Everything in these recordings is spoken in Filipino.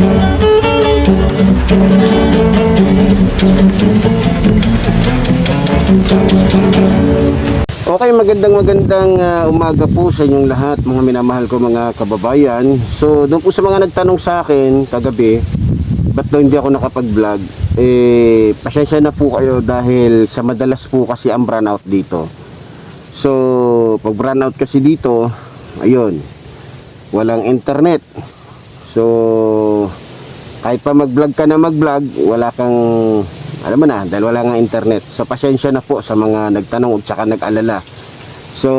Okay, magandang magandang ah, umaga po sa inyong lahat mga minamahal ko mga kababayan. So, doon po sa mga nagtanong sa akin kagabi, ba't daw hindi ako nakapag-vlog? Eh, pasensya na po kayo dahil sa madalas po kasi ang brownout dito. So, pag brownout kasi dito, ayun, walang internet. So, kahit pa mag-vlog ka na mag-vlog, wala kang alam mo na, dahil wala nga internet. So, pasensya na po sa mga nagtanong at saka nag-alala. So,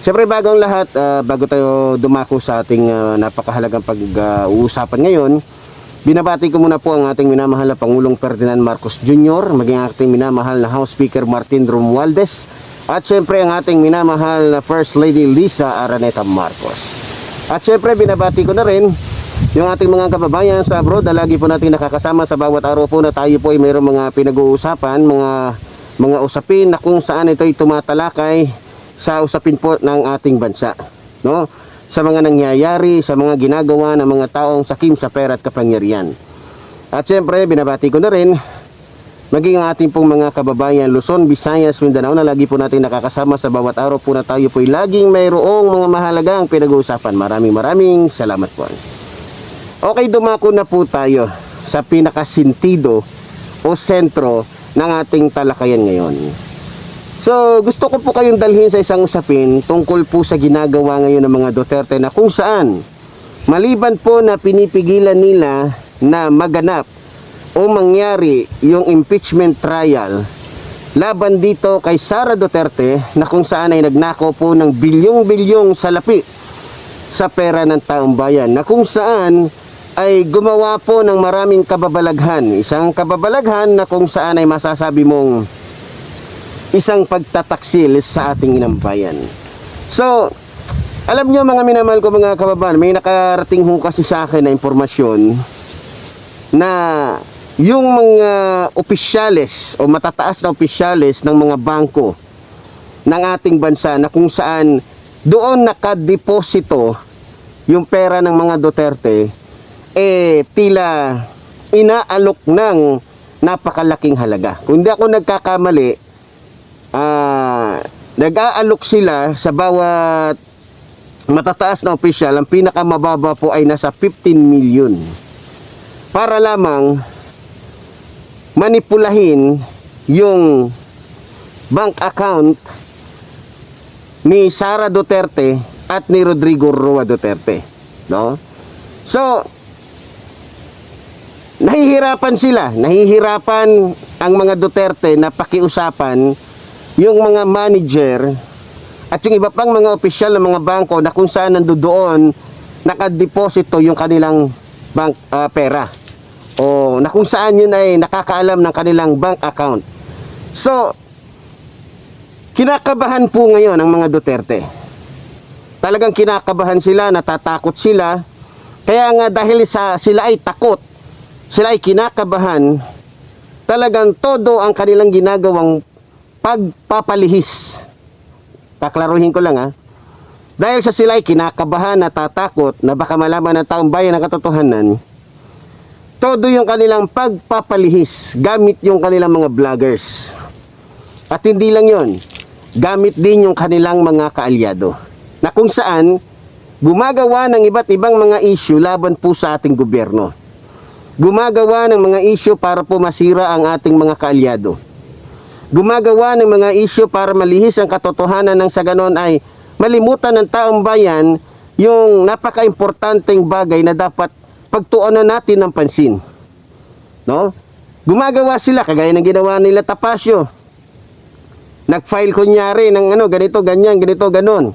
siyempre bago ang lahat, ah, bago tayo dumako sa ating ah, napakahalagang pag-uusapan ngayon, binabati ko muna po ang ating minamahal na Pangulong Ferdinand Marcos Jr., maging ating minamahal na House Speaker Martin Romualdez, at siyempre ang ating minamahal na First Lady Lisa Araneta Marcos. At syempre binabati ko na rin yung ating mga kababayan sa abroad na lagi po natin nakakasama sa bawat araw po na tayo po ay mayroong mga pinag-uusapan, mga mga usapin na kung saan ito ay tumatalakay sa usapin po ng ating bansa, no? Sa mga nangyayari, sa mga ginagawa ng mga taong sakim sa pera at kapangyarihan. At syempre binabati ko na rin maging ang ating pong mga kababayan Luzon, Visayas, Mindanao na lagi po natin nakakasama sa bawat araw po na tayo po ay laging mayroong mga mahalagang pinag-uusapan. Maraming maraming salamat po. Okay, dumako na po tayo sa pinakasintido o sentro ng ating talakayan ngayon. So, gusto ko po kayong dalhin sa isang usapin tungkol po sa ginagawa ngayon ng mga Duterte na kung saan maliban po na pinipigilan nila na maganap o mangyari yung impeachment trial laban dito kay Sara Duterte na kung saan ay nagnakaw po ng bilyong-bilyong salapi sa pera ng taong bayan na kung saan ay gumawa po ng maraming kababalaghan. Isang kababalaghan na kung saan ay masasabi mong isang pagtataksil sa ating inang bayan. So, alam nyo mga minamahal ko mga kababayan, may nakarating ho kasi sa akin na impormasyon na yung mga opisyales o matataas na opisyales ng mga bangko ng ating bansa na kung saan doon nakadeposito yung pera ng mga Duterte eh tila inaalok ng napakalaking halaga. Kung hindi ako nagkakamali, ah nag-aalok sila sa bawat matataas na opisyal, ang pinakamababa po ay nasa 15 million. Para lamang manipulahin yung bank account ni Sara Duterte at ni Rodrigo Roa Duterte, no? So, nahihirapan sila, nahihirapan ang mga Duterte na pakiusapan yung mga manager at yung iba pang mga opisyal ng mga bangko na kung saan nandoon nakadeposito yung kanilang bank ah, pera o na kung saan yun ay nakakaalam ng kanilang bank account. So, kinakabahan po ngayon ang mga Duterte. Talagang kinakabahan sila, natatakot sila. Kaya nga dahil sa sila ay takot, sila ay kinakabahan, talagang todo ang kanilang ginagawang pagpapalihis. Paklaruhin ko lang ha. Dahil sa sila ay kinakabahan, natatakot, na baka malaman ng taong bayan ang katotohanan, todo yung kanilang pagpapalihis gamit yung kanilang mga vloggers. At hindi lang yon, gamit din yung kanilang mga kaalyado. Na kung saan, gumagawa ng iba't ibang mga issue laban po sa ating gobyerno. Gumagawa ng mga issue para po masira ang ating mga kaalyado. Gumagawa ng mga issue para malihis ang katotohanan ng sa ganon ay malimutan ng taong bayan yung napaka-importanteng bagay na dapat pagtuunan natin ng pansin. No? Gumagawa sila kagaya ng ginawa nila Tapasio. Nag-file kunyari ng ano ganito ganyan ganito ganon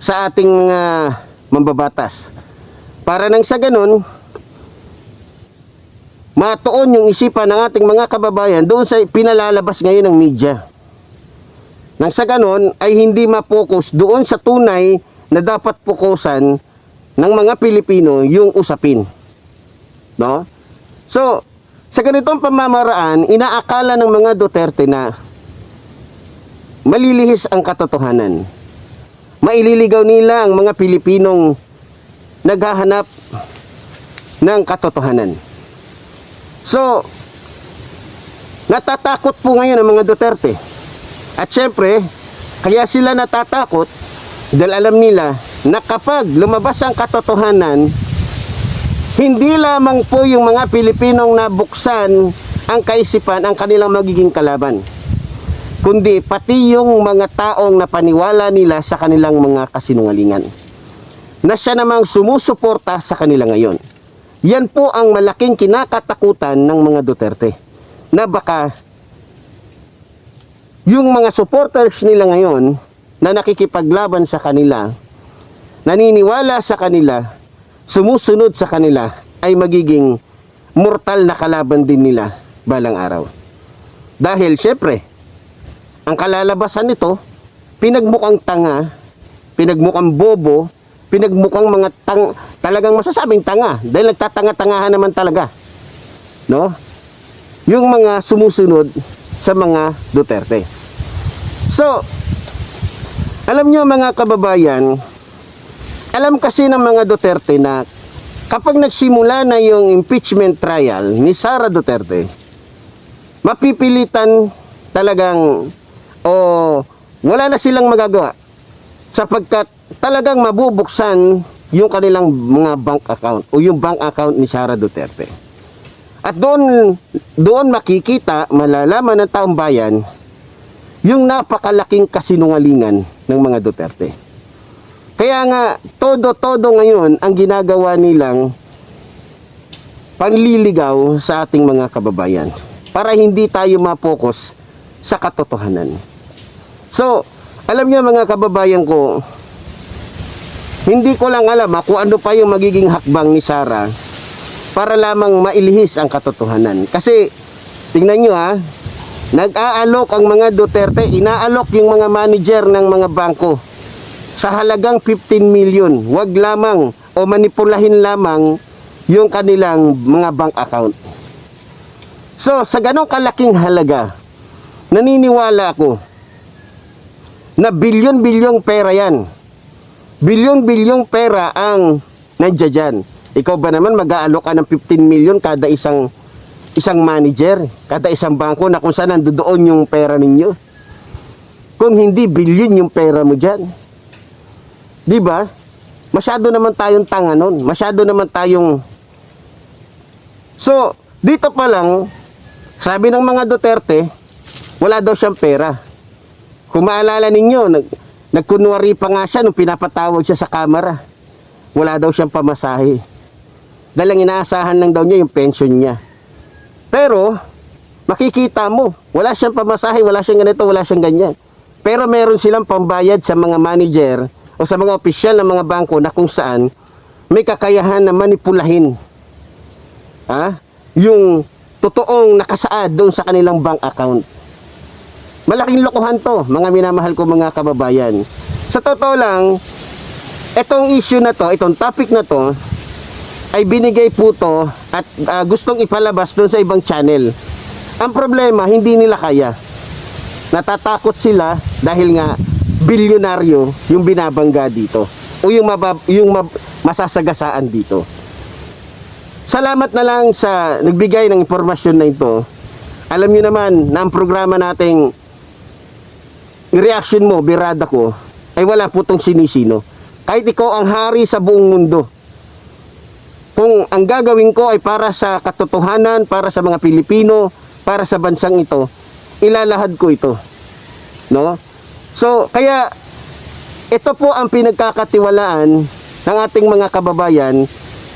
sa ating mga mambabatas. Para nang sa ganon matuon yung isipan ng ating mga kababayan doon sa pinalalabas ngayon ng media. Nang sa ganon ay hindi mapokus doon sa tunay na dapat pukusan ng mga Pilipino yung usapin. No? So, sa ganitong pamamaraan, inaakala ng mga Duterte na malilihis ang katotohanan. Maililigaw nila ang mga Pilipinong naghahanap ng katotohanan. So, natatakot po ngayon ang mga Duterte. At syempre, kaya sila natatakot dahil alam nila na kapag lumabas ang katotohanan, hindi lamang po yung mga Pilipinong nabuksan ang kaisipan ang kanilang magiging kalaban kundi pati yung mga taong napaniwala nila sa kanilang mga kasinungalingan na siya namang sumusuporta sa kanila ngayon. Yan po ang malaking kinakatakutan ng mga Duterte na baka yung mga supporters nila ngayon na nakikipaglaban sa kanila, naniniwala sa kanila, sumusunod sa kanila, ay magiging mortal na kalaban din nila balang araw. Dahil syempre, ang kalalabasan nito, pinagmukhang tanga, pinagmukhang bobo, pinagmukhang mga tang talagang masasabing tanga dahil nagtatanga-tangahan naman talaga. No? Yung mga sumusunod sa mga Duterte. So, alam nyo mga kababayan, alam kasi ng mga Duterte na kapag nagsimula na yung impeachment trial ni Sara Duterte, mapipilitan talagang o wala na silang magagawa sapagkat talagang mabubuksan yung kanilang mga bank account o yung bank account ni Sara Duterte. At doon doon makikita, malalaman ng taong bayan yung napakalaking kasinungalingan ng mga Duterte. Kaya nga todo-todo ngayon ang ginagawa nilang panliligaw sa ating mga kababayan para hindi tayo mapokus sa katotohanan. So, alam niyo mga kababayan ko, hindi ko lang alam kung ano pa yung magiging hakbang ni Sara para lamang mailihis ang katotohanan. Kasi, tingnan nyo ha, nag-aalok ang mga Duterte, inaalok yung mga manager ng mga bangko sa halagang 15 million. Huwag lamang o manipulahin lamang yung kanilang mga bank account. So, sa ganong kalaking halaga, naniniwala ako na bilyon-bilyong pera yan. Bilyon-bilyong pera ang nandiyan. Ikaw ba naman mag-aalok ka ng 15 million kada isang isang manager, kada isang bangko na kung saan nandoon yung pera ninyo? Kung hindi bilyon yung pera mo dyan. Di ba? Masyado naman tayong tanga nun. Masyado naman tayong... So, dito pa lang, sabi ng mga Duterte, wala daw siyang pera. Kung maalala ninyo, nag, nagkunwari pa nga siya nung pinapatawag siya sa kamera. Wala daw siyang pamasahe. Dahil ang inaasahan lang daw niya yung pension niya. Pero, makikita mo, wala siyang pamasahe, wala siyang ganito, wala siyang ganyan. Pero meron silang pambayad sa mga manager o sa mga opisyal ng mga bangko na kung saan may kakayahan na manipulahin ha? yung totoong nakasaad doon sa kanilang bank account. Malaking lokohan to, mga minamahal ko mga kababayan. Sa totoo lang, itong issue na to, itong topic na to, ay binigay po to at ah, gustong ipalabas doon sa ibang channel. Ang problema, hindi nila kaya. Natatakot sila dahil nga bilyonaryo yung binabangga dito o yung, mabab, yung mab, masasagasaan dito. Salamat na lang sa nagbigay ng impormasyon na ito. Alam niyo naman na ang programa nating reaction mo, birada ko, ay wala po tong sinisino. Kahit ikaw ang hari sa buong mundo. Kung ang gagawin ko ay para sa katotohanan, para sa mga Pilipino, para sa bansang ito, ilalahad ko ito. No? So, kaya ito po ang pinagkakatiwalaan ng ating mga kababayan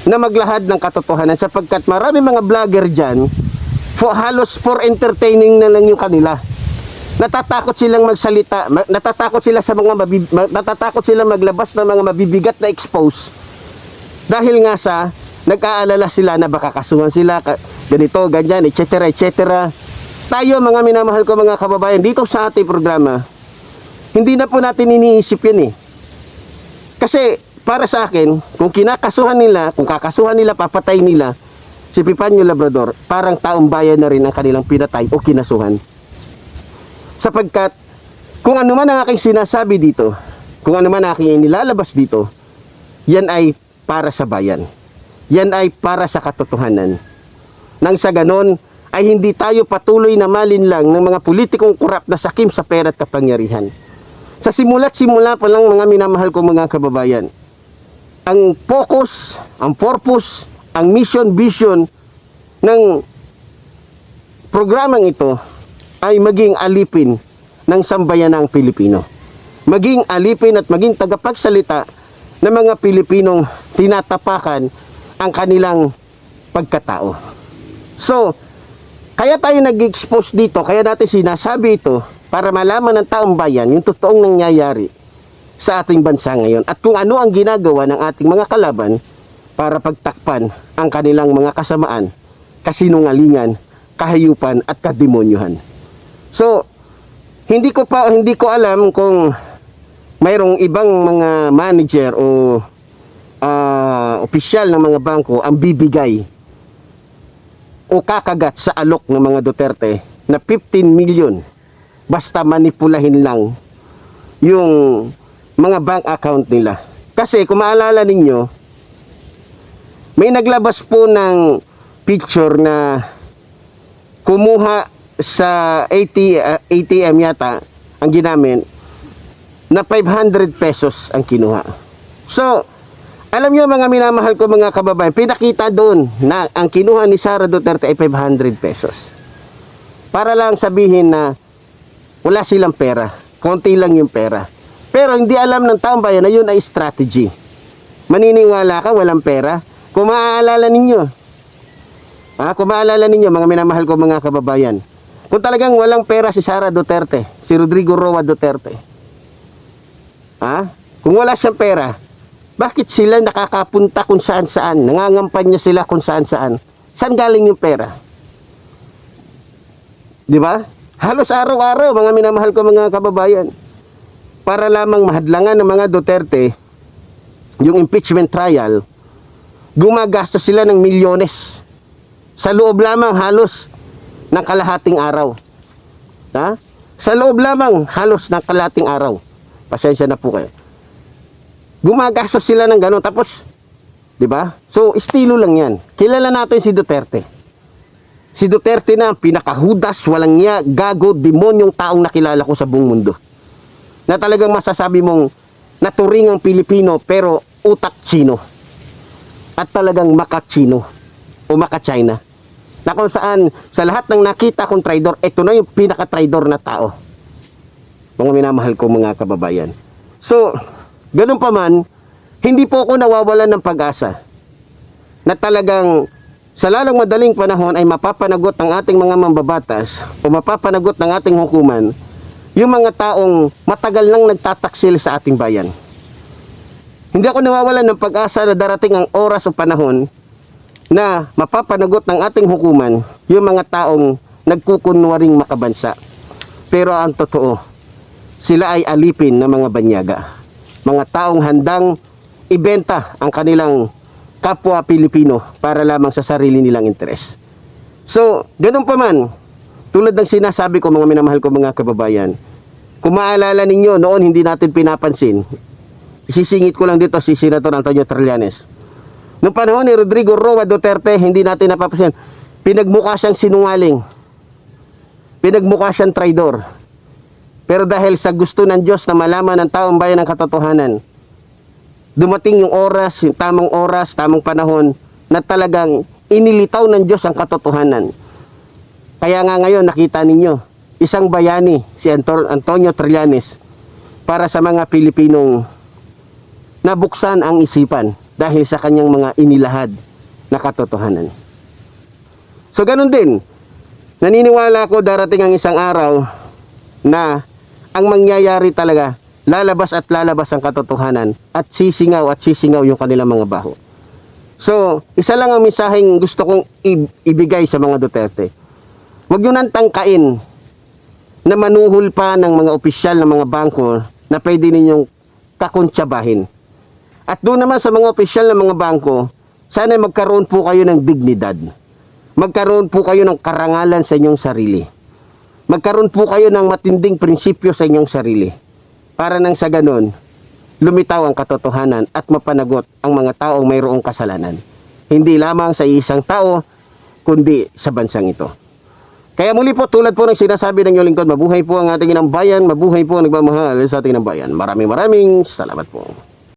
na maglahad ng katotohanan sapagkat marami mga vlogger dyan for, halos for entertaining na lang yung kanila natatakot silang magsalita ma- natatakot sila sa mga mabib- ma- natatakot silang maglabas ng mga mabibigat na expose dahil nga sa nag-aalala sila na baka kasuhan sila ganito, ganyan, etc. etc. Tayo mga minamahal ko mga kababayan dito sa ating programa hindi na po natin iniisip yan eh. Kasi para sa akin, kung kinakasuhan nila, kung kakasuhan nila, papatay nila si Pipanyo Labrador, parang taong bayan na rin ang kanilang pinatay o kinasuhan. Sapagkat kung ano man ang aking sinasabi dito, kung ano man aking inilalabas dito, yan ay para sa bayan. yan ay para sa katotohanan. Nang sa ganon, ay hindi tayo patuloy na malinlang ng mga politikong kurap na sakim sa pera at kapangyarihan. Sa simula't simula pa lang mga minamahal ko mga kababayan, ang focus, ang purpose, ang mission, vision ng programang ito ay maging alipin ng sambayanang Pilipino. Maging alipin at maging tagapagsalita ng mga Pilipinong tinatapakan ang kanilang pagkatao. So, kaya tayo nag-expose dito, kaya natin sinasabi ito para malaman ng taong bayan yung totoong nangyayari sa ating bansa ngayon at kung ano ang ginagawa ng ating mga kalaban para pagtakpan ang kanilang mga kasamaan, kasinungalingan, kahayupan at kademonyuhan. So, hindi ko pa hindi ko alam kung mayroong ibang mga manager o ah, opisyal ng mga bangko ang bibigay o kakagat sa alok ng mga Duterte na 15 million basta manipulahin lang yung mga bank account nila. Kasi kung maalala ninyo, may naglabas po ng picture na kumuha sa AT, uh, ATM yata ang ginamit na 500 pesos ang kinuha. So, alam niyo mga minamahal ko mga kababayan, pinakita doon na ang kinuha ni Sara Duterte ay 500 pesos. Para lang sabihin na wala silang pera, konti lang yung pera. Pero hindi alam ng taong bayan na yun ay strategy. Maniniwala ka walang pera? Kung maaalala ninyo, ah, kung maaalala ninyo mga minamahal ko mga kababayan, kung talagang walang pera si Sara Duterte, si Rodrigo Roa Duterte, ha? Kung wala siyang pera, bakit sila nakakapunta kung saan saan? Nangangampanya sila kung saan saan? Saan galing yung pera? Di ba? Halos araw-araw, mga minamahal ko mga kababayan, para lamang mahadlangan ng mga Duterte yung impeachment trial, gumagastos sila ng milyones sa loob lamang halos ng kalahating araw. Ha? Sa loob lamang halos ng kalahating araw. Pasensya na po kayo. Gumagastos sila ng gano'n. Tapos, di ba? So, estilo lang yan. Kilala natin si Duterte. Si Duterte na ang pinakahudas, walang niya, gago, demonyong taong nakilala ko sa buong mundo. Na talagang masasabi mong naturing ang Pilipino pero utak Chino. At talagang maka-Chino o maka-China. Na kung saan sa lahat ng nakita kong traidor, ito na yung pinaka-traidor na tao. Mga minamahal ko mga kababayan. So, ganun pa man, hindi po ako nawawalan ng pag-asa na talagang sa lalong madaling panahon ay mapapanagot ng ating mga mambabatas o mapapanagot ng ating hukuman yung mga taong matagal nang nagtataksil sa ating bayan. Hindi ako nawawalan ng pag-asa na darating ang oras o panahon na mapapanagot ng ating hukuman yung mga taong nagkukunwaring makabansa. Pero ang totoo, sila ay alipin ng mga banyaga. Mga taong handang ibenta ang kanilang kapwa Pilipino para lamang sa sarili nilang interes. So, ganun pa man, tulad ng sinasabi ko mga minamahal ko mga kababayan, kung maalala ninyo, noon hindi natin pinapansin, isisingit ko lang dito si Senator Antonio Trillanes. Noong panahon ni Rodrigo Roa Duterte, hindi natin napapansin, pinagmukha siyang sinungaling. Pinagmukha siyang traidor. Pero dahil sa gusto ng Diyos na malaman ng taong bayan ang katotohanan, dumating yung oras, yung tamang oras, tamang panahon, na talagang inilitaw ng Diyos ang katotohanan. Kaya nga ngayon nakita ninyo, isang bayani, si Antonio Trillanes, para sa mga Pilipinong nabuksan ang isipan dahil sa kanyang mga inilahad na katotohanan. So ganun din, naniniwala ko darating ang isang araw na ang mangyayari talaga, lalabas at lalabas ang katotohanan at sisingaw at sisingaw yung kanilang mga baho. So, isa lang ang mensaheng gusto kong ibigay sa mga Duterte. Huwag nyo nang tangkain na manuhol pa ng mga opisyal ng mga bangko na pwede ninyong kakuntsabahin. At doon naman sa mga opisyal ng mga bangko, sana magkaroon po kayo ng dignidad. Magkaroon po kayo ng karangalan sa inyong sarili. Magkaroon po kayo ng matinding prinsipyo sa inyong sarili. Para nang sa ganon, lumitaw ang katotohanan at mapanagot ang mga taong mayroong kasalanan. hindi lamang sa isang tao, kundi sa bansang ito. Kaya muli po, tulad po ng sinasabi ng inyong lingkod, mabuhay po ang ating inang bayan, mabuhay po ang nagmamahal sa ating inang bayan. Maraming maraming salamat po.